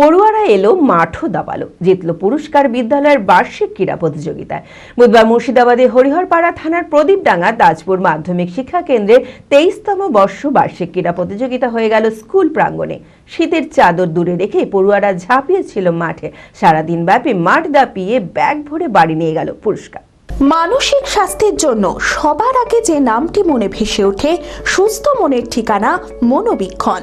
পড়ুয়ারা এলো মাঠও দাবালো। জিতল পুরস্কার বিদ্যালয়ের বার্ষিক ক্রীড়া প্রতিযোগিতায়। বুধবার মুর্শিদাবাদে হরিহরপাড়া থানার প্রদীপডাঙ্গা তাজপুর মাধ্যমিক শিক্ষা কেন্দ্রে তেইশতম বর্ষ বার্ষিক ক্রীড়া প্রতিযোগিতা হয়ে গেল স্কুল প্রাঙ্গণে। শীতের চাদর দূরে রেখে পড়ুয়ারা ঝাঁপিয়েছিল মাঠে। সারাদিন ব্যাপী মাঠ দাপিয়ে ব্যাগ ভরে বাড়ি নিয়ে গেল পুরস্কার। মানসিক স্বাস্থ্যের জন্য সবার আগে যে নামটি মনে ভেসে ওঠে, সুস্থ মনের ঠিকানা মনোবীক্ষণ।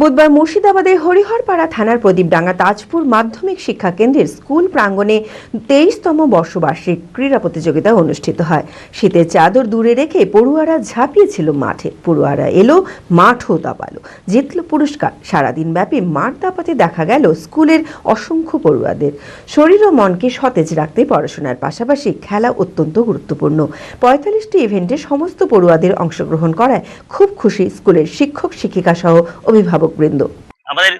বুধবার মুর্শিদাবাদের হরিহরপাড়া থানার প্রদীপডাঙ্গা তাজপুর মাধ্যমিক শিক্ষা কেন্দ্রের স্কুল প্রাঙ্গণে তেইশতম বর্ষবার্ষিক ক্রীড়া প্রতিযোগিতা অনুষ্ঠিত হয়। শীতের চাদর দূরে রেখে পড়ুয়ারা ঝাঁপিয়েছিল মাঠে। পড়ুয়ারা এলো, মাঠও দাপালো জিতল পুরস্কার। সারাদিন ব্যাপী মাঠ দাপাতে দেখা গেল স্কুলের অসংখ্য পড়ুয়াদের। শরীর ও মনকে সতেজ রাখতে পড়াশোনার পাশাপাশি খেলা অত্যন্ত গুরুত্বপূর্ণ। পঁয়তাল্লিশটি ইভেন্টে সমস্ত পড়ুয়াদের অংশগ্রহণ করায় খুব খুশি স্কুলের শিক্ষক শিক্ষিকা সহ অভিভাবকবৃন্দ আমাদের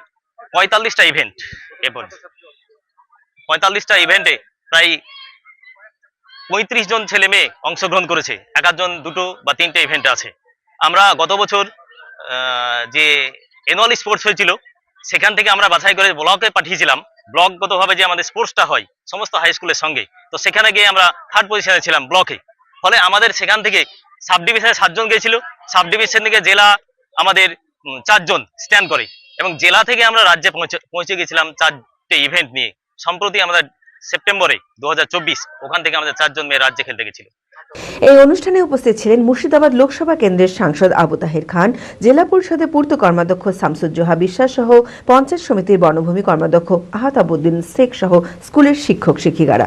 পঁয়তাল্লিশটা ইভেন্ট এরপর। পঁয়তাল্লিশটা ইভেন্টে প্রায় পঁয়ত্রিশ জন ছেলে মেয়ে অংশগ্রহণ করেছে। এক একজন দুটো বা তিনটে ইভেন্ট আছে। আমরা গত বছর যে অ্যানুয়াল স্পোর্টস হয়েছিল, সেখান থেকে আমরা বাছাই করে ব্লকে পাঠিয়েছিলাম। ব্লকগতভাবে যে আমাদের স্পোর্টসটা হয়, সমস্ত হাই স্কুলের সঙ্গে, তো সেখানে গিয়ে আমরা থার্ড পজিশনে ছিলাম ব্লকে। ফলে আমাদের সেখান থেকে সাব ডিভিশনে সাতজন গিয়েছিল। সাব ডিভিশন থেকে জেলা আমাদের চারজন স্ট্যান্ড করে। এবং জেলা থেকে আমরা রাজ্যে পৌঁছে পৌঁছে গেছিলাম চারটে ইভেন্ট নিয়ে। সম্প্রতি আমাদের সেপ্টেম্বরে দু ওখান থেকে আমাদের চারজন মেয়ে রাজ্যে খেলতে গেছিল। এই অনুষ্ঠানে উপস্থিত ছিলেন মুর্শিদাবাদ লোকসভা কেন্দ্রের সাংসদ আবু তাহের খান, জেলা পরিষদের পূর্ত কর্মাধ্যক্ষ শামসুজ্জোহা বিশ্বাস সহ পঞ্চায়েত সমিতির বনভূমি কর্মাধ্যক্ষ আহাতাবুদ্দিন শেখ সহ স্কুলের শিক্ষক শিক্ষিকারা